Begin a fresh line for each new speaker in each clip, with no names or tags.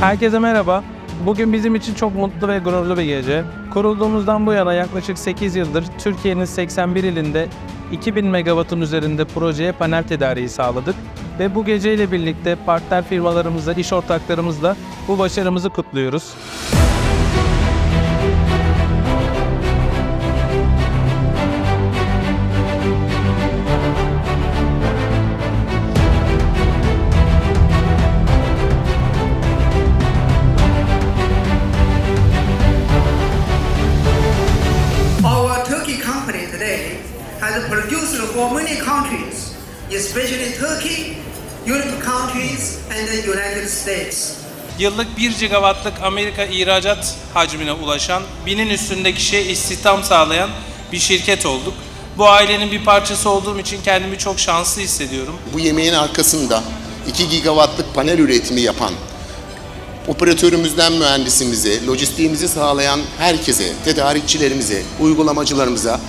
Herkese merhaba. Bugün bizim için çok mutlu ve gururlu bir gece. Kurulduğumuzdan bu yana yaklaşık 8 yıldır Türkiye'nin 81 ilinde 2000 megawattın üzerinde projeye panel tedariği sağladık. Ve bu geceyle birlikte partner firmalarımızla, iş ortaklarımızla bu başarımızı kutluyoruz.
For many countries, especially Turkey, Europe countries, and the United States.
Yıllık 1 gigawattlık Amerika ihracat hacmine ulaşan, binin üstünde kişiye istihdam sağlayan bir şirket olduk. Bu ailenin bir parçası olduğum için kendimi çok şanslı hissediyorum.
Bu yemeğin arkasında 2 gigawattlık panel üretimi yapan operatörümüzden mühendisimize, lojistiğimizi sağlayan herkese, tedarikçilerimize, uygulamacılarımıza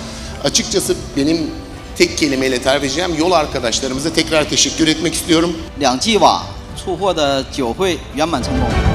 açıkçası benim tek kelimeyle tarif edeceğim yol arkadaşlarımıza tekrar teşekkür etmek istiyorum.
两 g 瓦出货的酒会圆满成功。